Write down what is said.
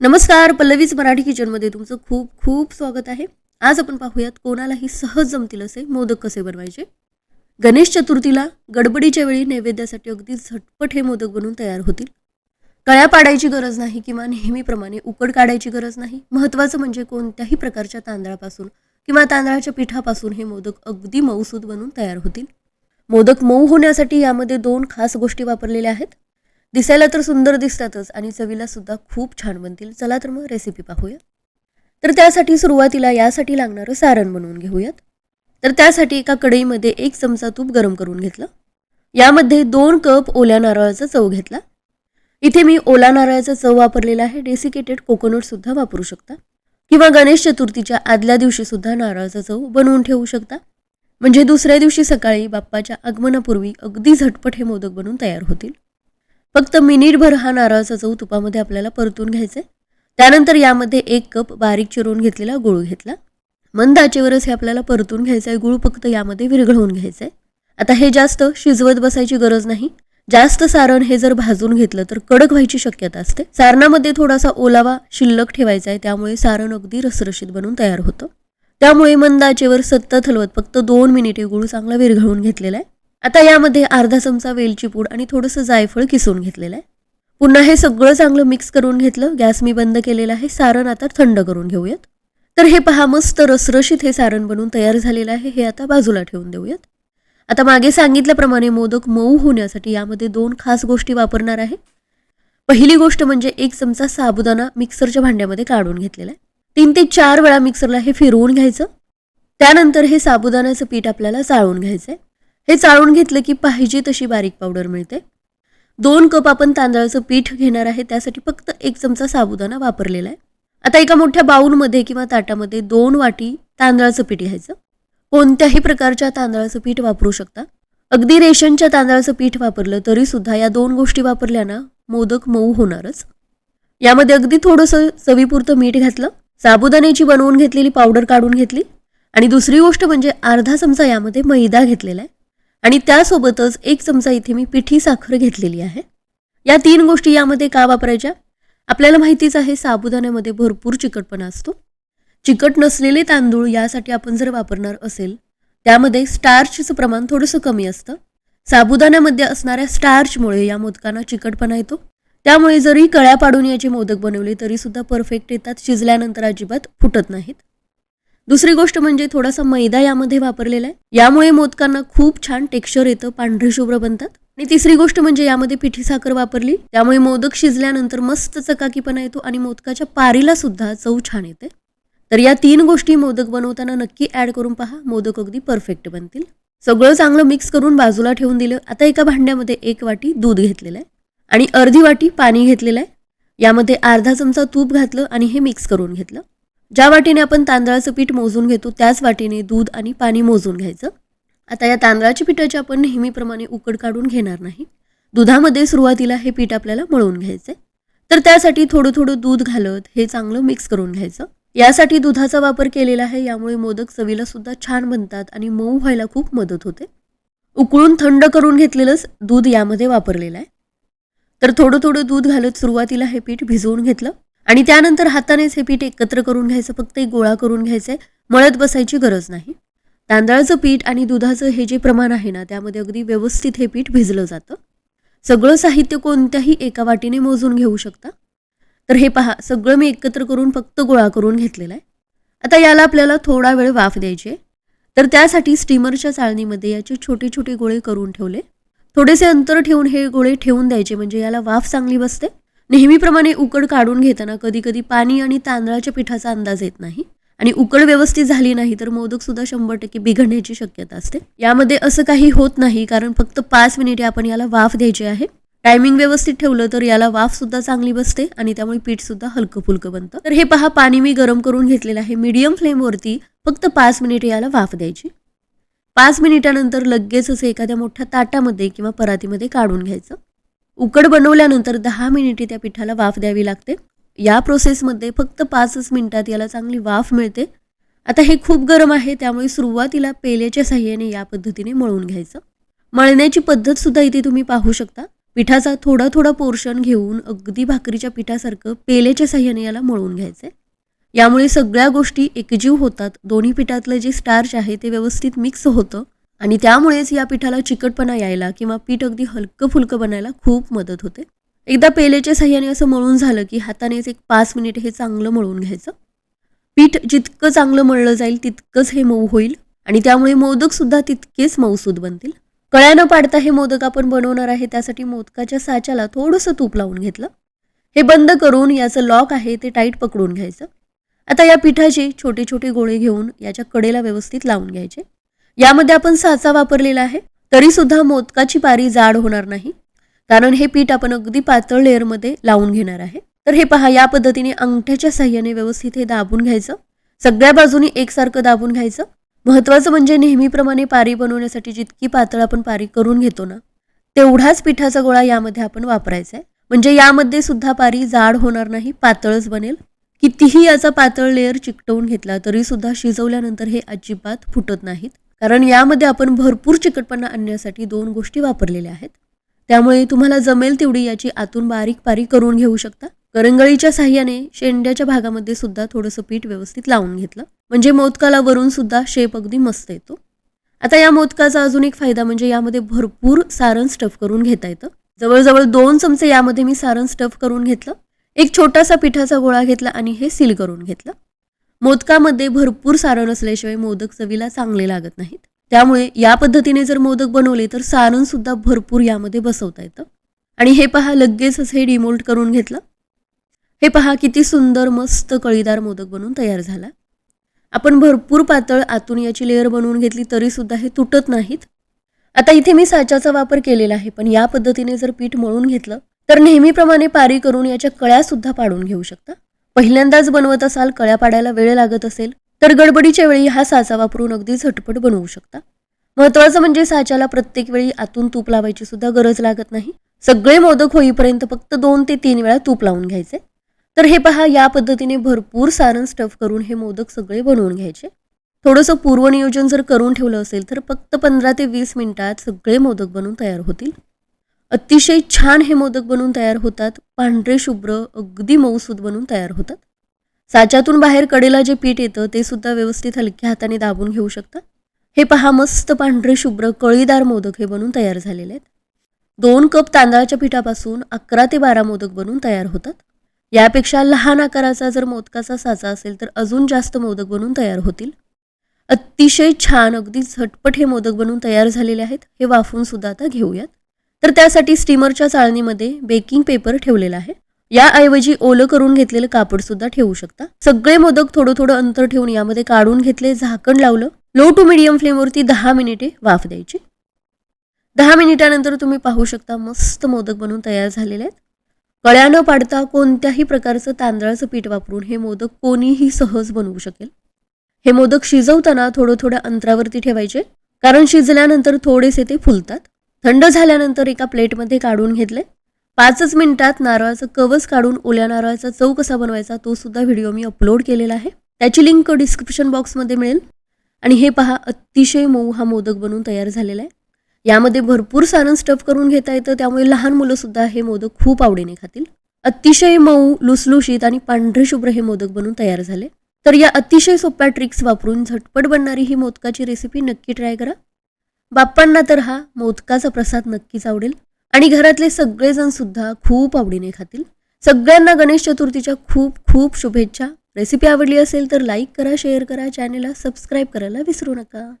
नमस्कार पल्लवीच मराठी किचनमध्ये तुमचं खूप खूप स्वागत आहे. आज आपण पाहूयात कोणालाही सहज जमतील असे मोदक कसे बनवायचे? गणेश चतुर्थीला गडबडीच्या वेळी नैवेद्यासाठी अगदी झटपट हे मोदक बनवून तयार होतील. कळ्या पाडायची गरज नाही किंवा नेहमीप्रमाणे उकड काढायची गरज नाही. महत्त्वाचं म्हणजे कोणत्याही प्रकारच्या तांदळापासून किंवा तांदळाच्या पिठापासून हे मोदक अगदी मऊसूद बनून तयार होतील. मोदक मऊ होण्यासाठी यामध्ये दोन खास गोष्टी वापरलेल्या आहेत. दिसायला तर सुंदर दिसतातच आणि चवीला सुद्धा खूप छान बनतील. चला तर मग रेसिपी पाहूया. तर त्यासाठी सुरुवातीला यासाठी लागणारं सारण बनवून घेऊयात. तर त्यासाठी एका कढईमध्ये एक चमचा तूप गरम करून घेतलं. यामध्ये दोन कप ओल्या नारळाचा चव घेतला. इथे मी ओला नारळाचा चव वापरलेला आहे. डेसिकेटेड कोकोनट सुद्धा वापरू शकता. किंवा गणेश चतुर्थीच्या आदल्या दिवशी सुद्धा नारळाचा चव बनवून ठेवू शकता. म्हणजे दुसऱ्या दिवशी सकाळी बाप्पाच्या आगमनापूर्वी अगदी झटपट हे मोदक बनवून तयार होतील. फक्त मिनिटभर हा नारळाचा चव तुपामध्ये आपल्याला परतून घ्यायचा आहे त्यानंतर यामध्ये एक कप बारीक चिरून घेतलेला गुळ घेतला. मंद आचेवरच हे आपल्याला परतून घ्यायचं आहे गुळ फक्त यामध्ये विरघळवून घ्यायचं आहे आता हे जास्त शिजवत बसायची गरज नाही. जास्त सारण हे जर भाजून घेतलं तर कडक व्हायची शक्यता असते. सारणामध्ये थोडासा ओलावा शिल्लक ठेवायचा आहे त्यामुळे सारण अगदी रसरशीत बनून तयार होतं. त्यामुळे मंद आचेवर सतत हलवत फक्त दोन मिनिटे गुळ चांगला विरघळून घेतलेला आहे आता यामध्ये अर्धा चमचा वेलची पूड आणि थोडंसं जायफळ किसून घेतलेलं आहे. पुन्हा हे सगळं चांगलं मिक्स करून घेतलं. गॅस मी बंद केलेला आहे. सारण आता थंड करून घेऊयात. तर हे पहा मस्त रसरशीत हे सारण बनवून तयार झालेलं आहे. हे आता बाजूला ठेवून देऊयात. आता मागे सांगितल्याप्रमाणे मोदक मऊ होण्यासाठी यामध्ये दोन खास गोष्टी वापरणार आहे. पहिली गोष्ट म्हणजे एक चमचा साबुदाणा मिक्सरच्या भांड्यामध्ये काढून घेतलेला आहे. तीन ते चार वेळा मिक्सरला हे फिरवून घ्यायचं. त्यानंतर हे साबुदाण्याचं पीठ आपल्याला चाळून घ्यायचं आहे हे चाळून घेतलं की पाहिजे तशी बारीक पावडर मिळते. दोन कप आपण तांदळाचं पीठ घेणार आहे त्यासाठी फक्त एक चमचा साबुदाणा वापरलेला आहे. आता एका मोठ्या बाऊलमध्ये किंवा ताटामध्ये दोन वाटी तांदळाचं पीठ घ्यायचं. कोणत्याही प्रकारच्या तांदळाचं पीठ वापरू शकता. अगदी रेशनच्या तांदळाचं पीठ वापरलं तरी सुद्धा या दोन गोष्टी वापरल्या ना मोदक मऊ होणारच. यामध्ये अगदी थोडंसं चवीपुरतं मीठ घातलं साबुदाण्याची बनवून घेतलेली पावडर काढून घेतली आणि दुसरी गोष्ट म्हणजे अर्धा चमचा यामध्ये मैदा घेतलेला आहे. आणि त्यासोबतच एक चमचा इथे मी पिठी साखर घेतलेली आहे. या तीन गोष्टी यामध्ये का वापरायच्या? आपल्याला माहितीच आहे साबुदाण्यामध्ये भरपूर चिकटपणा असतो. चिकट नसलेले तांदूळ यासाठी आपण जर वापरणार असेल त्यामध्ये स्टार्चचं प्रमाण थोडंसं कमी असतं. साबुदाण्यामध्ये असणाऱ्या स्टार्चमुळे या मोदकांना चिकटपणा येतो. त्यामुळे जरी कळ्या पाडून याचे मोदक बनवले तरी सुद्धा परफेक्ट येतात शिजल्यानंतर अजिबात फुटत नाहीत. दुसरी गोष्ट म्हणजे थोडासा मैदा यामध्ये वापरलेला आहे. यामुळे मोदकांना खूप छान टेक्स्चर येतं पांढरे शुभ्र बनतात. आणि तिसरी गोष्ट म्हणजे यामध्ये पिठी साखर वापरली. त्यामुळे मोदक शिजल्यानंतर मस्त चकाकीपणा येतो आणि मोदकाच्या पारीला सुद्धा चव छान येते. तर या तीन गोष्टी मोदक बनवताना नक्की ऍड करून पहा. मोदक अगदी परफेक्ट बनतील. सगळं चांगलं मिक्स करून बाजूला ठेवून दिलं. आता एका भांड्यामध्ये एक वाटी दूध घेतलेलं आहे. आणि अर्धी वाटी पाणी घेतलेलं आहे. यामध्ये अर्धा चमचा तूप घातलं आणि हे मिक्स करून घेतलं. ज्या वाटीने आपण तांदळाचं पीठ मोजून घेतो त्याच वाटीने दूध आणि पाणी मोजून घ्यायचं. आता या तांदळाच्या पिठाची आपण नेहमीप्रमाणे उकड काढून घेणार नाही. दुधामध्ये सुरुवातीला हे पीठ आपल्याला मळून घ्यायचं तर त्यासाठी थोडं थोडं दूध घालत हे चांगलं मिक्स करून घ्यायचं. यासाठी दुधाचा वापर केलेला आहे यामुळे मोदक चवीला सुद्धा छान बनतात आणि मऊ व्हायला खूप मदत होते. उकळून थंड करून घेतलेलंच दूध यामध्ये वापरलेलं आहे. तर थोडं थोडं दूध घालत सुरुवातीला हे पीठ भिजवून घेतलं. आणि त्यानंतर हातानेच हे पीठ एकत्र करून घ्यायचं फक्त एक गोळा करून घ्यायचं आहे मळत बसायची गरज नाही. तांदळाचं पीठ आणि दुधाचं हे जे प्रमाण आहे ना त्यामध्ये अगदी व्यवस्थित हे पीठ भिजलं जातं. सगळं साहित्य कोणत्याही एका वाटीने मोजून घेऊ शकता. तर हे पहा सगळं मी एकत्र करून फक्त गोळा करून घेतलेला आहे. आता याला आपल्याला थोडा वेळ वाफ द्यायची आहे. तर त्यासाठी स्टीमरच्या चाळणीमध्ये याचे छोटे छोटे गोळे करून ठेवले. थोडेसे अंतर ठेवून हे गोळे ठेवून द्यायचे म्हणजे याला वाफ चांगली बसते. नेहमीप्रमाणे उकड काढून घेताना कधी कधी पाणी आणि तांदळाच्या पिठाचा अंदाज येत नाही. आणि उकड व्यवस्थित झाली नाही तर मोदक सुद्धा शंभर टक्के बिघडण्याची शक्यता असते. यामध्ये असं काही होत नाही कारण फक्त पाच मिनिटे आपण याला वाफ द्यायची आहे. टायमिंग व्यवस्थित ठेवलं तर याला वाफ सुद्धा चांगली बसते आणि त्यामुळे पीठ सुद्धा हलकं फुलकं बनतं. तर हे पहा पाणी मी गरम करून घेतलेलं आहे मीडियम फ्लेमवरती फक्त पाच मिनिटे याला वाफ द्यायची. पाच मिनिटानंतर लगेच असं एखाद्या मोठ्या ताटामध्ये किंवा परातीमध्ये काढून घ्यायचं. उकड बनवल्यानंतर दहा मिनिटे त्या पिठाला वाफ द्यावी लागते. या प्रोसेसमध्ये फक्त पाचच मिनिटात याला चांगली वाफ मिळते. आता हे खूप गरम आहे त्यामुळे सुरुवातीला पेल्याच्या साह्याने या पद्धतीने मळून घ्यायचं. मळण्याची पद्धत सुद्धा इथे तुम्ही पाहू शकता. पिठाचा थोडा थोडा पोर्शन घेऊन अगदी भाकरीच्या पिठासारखं पेलेच्या साह्याने याला मळून घ्यायचं आहे यामुळे सगळ्या गोष्टी एकजीव होतात. दोन्ही पिठातलं जे स्टार्च आहे ते व्यवस्थित मिक्स होतं. आणि त्यामुळेच या पिठाला चिकटपणा यायला किंवा पीठ अगदी हलकं फुलकं बनायला खूप मदत होते. एकदा पेलेच्या सहाय्याने असं मळून झालं की हातानेच एक पाच मिनिट हे चांगलं मळून घ्यायचं. पीठ जितकं चांगलं मळलं जाईल तितकंच हे मऊ होईल आणि त्यामुळे मोदकसुद्धा तितकेच मऊसूद बनतील. कळ्या न पाडता हे मोदक आपण बनवणार आहे त्यासाठी मोदकाच्या साच्याला थोडंसं तूप लावून घेतलं. हे बंद करून याचं लॉक आहे ते टाईट पकडून घ्यायचं. आता या पिठाचे छोटे छोटे गोळे घेऊन याच्या कडेला व्यवस्थित लावून घ्यायचे. यामध्ये आपण साचा वापरलेला आहे तरी सुद्धा मोदकाची पारी जाड होणार नाही. कारण हे पीठ आपण अगदी पातळ लेअरमध्ये लावून घेणार आहे. तर हे पहा या पद्धतीने अंगठ्याच्या साह्याने व्यवस्थित हे दाबून घ्यायचं. सगळ्या बाजूनी एकसारखं दाबून घ्यायचं. महत्त्वाचं म्हणजे नेहमीप्रमाणे पारी बनवण्यासाठी जितकी पातळ आपण पारी करून घेतो ना तेवढाच पिठाचा गोळा यामध्ये आपण वापरायचा आहे म्हणजे यामध्ये सुद्धा पारी जाड होणार नाही पातळच बनेल. कितीही याचा पातळ लेअर चिकटवून घेतला तरी सुद्धा शिजवल्यानंतर हे अजिबात फुटत नाहीत. कारण यामध्ये आपण भरपूर चिकटपणा आणण्यासाठी दोन गोष्टी वापरलेल्या आहेत. त्यामुळे तुम्हाला जमेल तेवढी याची आतून बारीक बारीक करून घेऊ शकता. करंगळीच्या साह्याने शेंड्याच्या भागामध्ये सुद्धा थोडंसं पीठ व्यवस्थित लावून घेतलं. म्हणजे मोदकाला वरून सुद्धा शेप अगदी मस्त येतो. आता या मोदकाचा अजून एक फायदा म्हणजे यामध्ये भरपूर सारण स्टफ करून घेता येतं. जवळजवळ दोन चमचे यामध्ये मी सारण स्टफ करून घेतलं. एक छोटासा पिठाचा गोळा घेतला आणि हे सील करून घेतलं. मोदकामध्ये भरपूर सारण असल्याशिवाय मोदक चवीला चांगले लागत नाहीत. त्यामुळे या पद्धतीने जर मोदक बनवले तर सारण सुद्धा भरपूर यामध्ये बसवता येतं. आणि हे पहा लगेचच हे डिमोल्ट करून घेतलं. हे पहा किती सुंदर मस्त कळीदार मोदक बनून तयार झाला. आपण भरपूर पातळ आतून याची लेअर बनवून घेतली तरी सुद्धा हे तुटत नाहीत. आता इथे मी साच्याचा वापर केलेला आहे पण या पद्धतीने जर पीठ मळून घेतलं तर नेहमीप्रमाणे पारी करून याच्या कळ्या सुद्धा पाडून घेऊ शकता. पहिल्यांदाच बनवत असाल कळ्या पाडायला वेळ लागत असेल तर गडबडीच्या वेळी हा साचा वापरून अगदी झटपट बनवू शकता. महत्वाचं म्हणजे साच्याला प्रत्येक वेळी आतून तूप लावायची सुद्धा गरज लागत नाही. सगळे मोदक होईपर्यंत फक्त दोन ते तीन वेळा तूप लावून घ्यायचे. तर हे पहा या पद्धतीने भरपूर सारण स्टफ करून हे मोदक सगळे बनवून घ्यायचे. थोडंसं पूर्वनियोजन जर करून ठेवलं असेल तर फक्त पंधरा ते वीस मिनिटात सगळे मोदक बनवून तयार होतील. अतिशय छान हे मोदक बनवून तयार होतात. पांढरे शुभ्र अगदी मऊसूद बनून तयार होतात. साच्यातून बाहेर कडेला जे पीठ येतं ते सुद्धा व्यवस्थित हलक्या हाताने दाबून घेऊ शकता. हे पहा मस्त पांढरे शुभ्र कळीदार मोदक हे बनून तयार झालेले आहेत. दोन कप तांदळाच्या पिठापासून अकरा ते बारा मोदक बनून तयार होतात. यापेक्षा लहान आकाराचा जर मोदकाचा साचा असेल तर अजून जास्त मोदक बनून तयार होतील. अतिशय छान अगदी झटपट हे मोदक बनवून तयार झालेले आहेत. हे वाफून सुद्धा आता घेऊयात. तर त्यासाठी स्टीमरच्या चाळणीमध्ये बेकिंग पेपर ठेवलेला आहे. याऐवजी ओलं करून घेतलेलं कापड सुद्धा ठेवू शकता. सगळे मोदक थोडं थोडं अंतर ठेवून यामध्ये काढून घेतले झाकण लावलं. लो टू मिडियम फ्लेमवरती दहा मिनिटे वाफ द्यायची. दहा मिनिटानंतर तुम्ही पाहू शकता मस्त मोदक बनवून तयार झालेले आहेत. कळ्या न पाडता कोणत्याही प्रकारचं तांदळाचं पीठ वापरून हे मोदक कोणीही सहज बनवू शकेल. हे मोदक शिजवताना थोडं थोड्या अंतरावरती ठेवायचे. कारण शिजल्यानंतर थोडेसे ते फुलतात. थंड झाल्यानंतर एका प्लेटमध्ये काढून घेतले. पाचच मिनिटात नारळाचं कवच काढून ओल्या नारळाचा चव कसा बनवायचा तो सुद्धा व्हिडिओ मी अपलोड केलेला आहे. त्याची लिंक डिस्क्रिप्शन बॉक्समध्ये मिळेल. आणि हे पहा अतिशय मऊ हा मोदक बनवून तयार झालेला आहे. यामध्ये भरपूर सारण स्टफ करून घेता येतं त्यामुळे लहान मुलंसुद्धा हे मोदक खूप आवडीने खातील. अतिशय मऊ लुसलुशीत आणि पांढरे शुभ्र हे मोदक बनवून तयार झाले. तर या अतिशय सोप्या ट्रिक्स वापरून झटपट बनणारी ही मोदकाची रेसिपी नक्की ट्राय करा. बाप्पांना तर हा मोदकाचा प्रसाद नक्कीच आवडेल. आणि घरातले सगळेजण सुद्धा खूप आवडीने खातील. सगळ्यांना गणेश चतुर्थीच्या खूप खूप शुभेच्छा. रेसिपी आवडली असेल तर लाईक करा शेअर करा चॅनेलला सबस्क्राईब करायला विसरू नका.